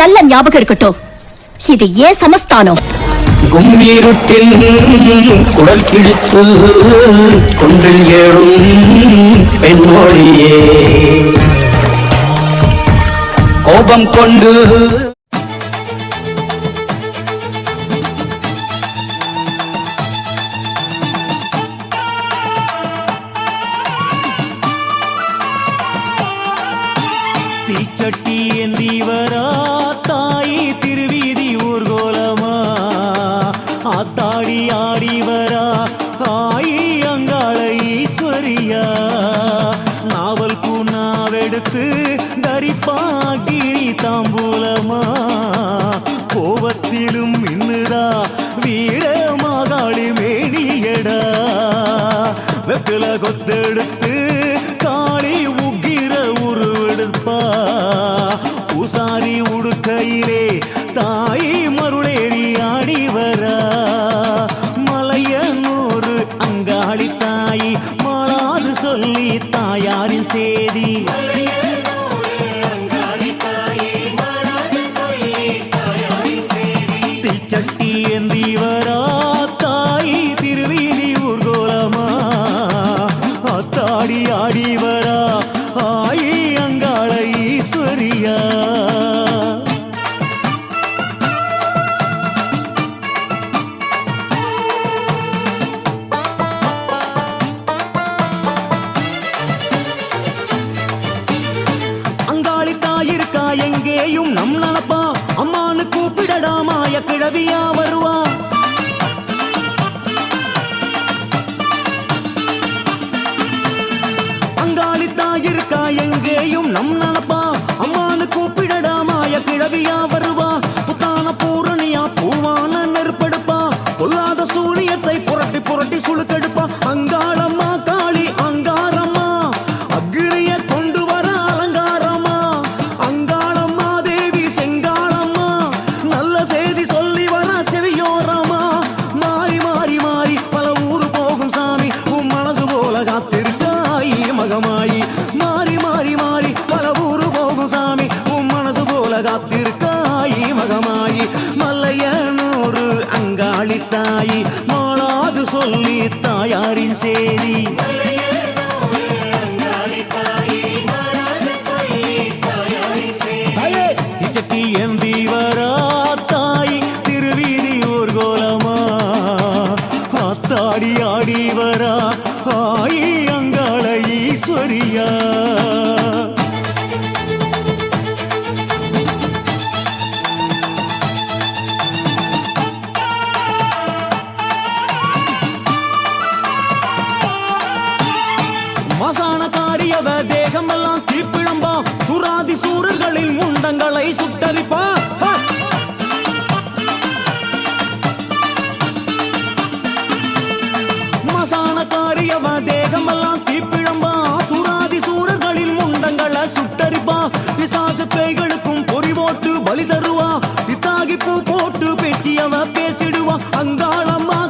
நல்ல ஞாபகம் இருக்கட்டும். இது ஏன் சமஸ்தானம்? கும்மீருட்டில் குடல் கிழித்து குன்றில் ஏழும் பெண்மொழியே. கோபம் கொண்டு தீச்சட்டி ஏந்தி வரா தாயி திருவீதி ஊர்கோலமா? ஆத்தாடி ஆடி வரா ஆயி அங்காள ஈஸ்வரியா? நாவல் பூனாவெடுத்து தரிப்பாகிரி தாம்பூலமா? கோபத்திலும் மின்னுதா வீர மாகாளி மேடியடா வெப்பில கொத்தெடுத்து காளி உகிர உருவெடுப்பா? பூசாரி உடுக்கையிலே தாய் மருளேறி ஆடி வரா மலையனூறு அங்காளி தாய் மாறாது சொல்லி தாயாரின் சேதி. எங்கேயும் நம் நினப்பா அம்மானு கூப்பிடடா மாய கிழவியா வருவா. அங்காளி தாயிருக்கா எங்கேயும் நம் நினப்பா அம்மானு கூப்பிடடா மாய கிழவியா வருவா. போல காத்திருக்காய் மகமாயி. மாறி மாறி மாறி பல ஊரு போகும் சாமி. உன் மனசு போல காத்திருக்காய் மகமாயி. மல்லையனூறு அங்காளி தாயி. மாளாது சொல்லி தாயாரின் சேரி திச்சட்டி ஏந்தி வரா தாய். திருவீதி ஊர்கோலமா. ஆத்தாடி ஆடி வரா. ஆயி அங்காள ஈஸ்வரியா. மசான காரியவ தேகமெல்லாம் தீப்பிழம்பா. சுராதி சூறுகளில் முண்டங்களை சுட்டரிப்பா. போட்டு பேச்சு அவன் பேசிடுவான் அங்காளம்மா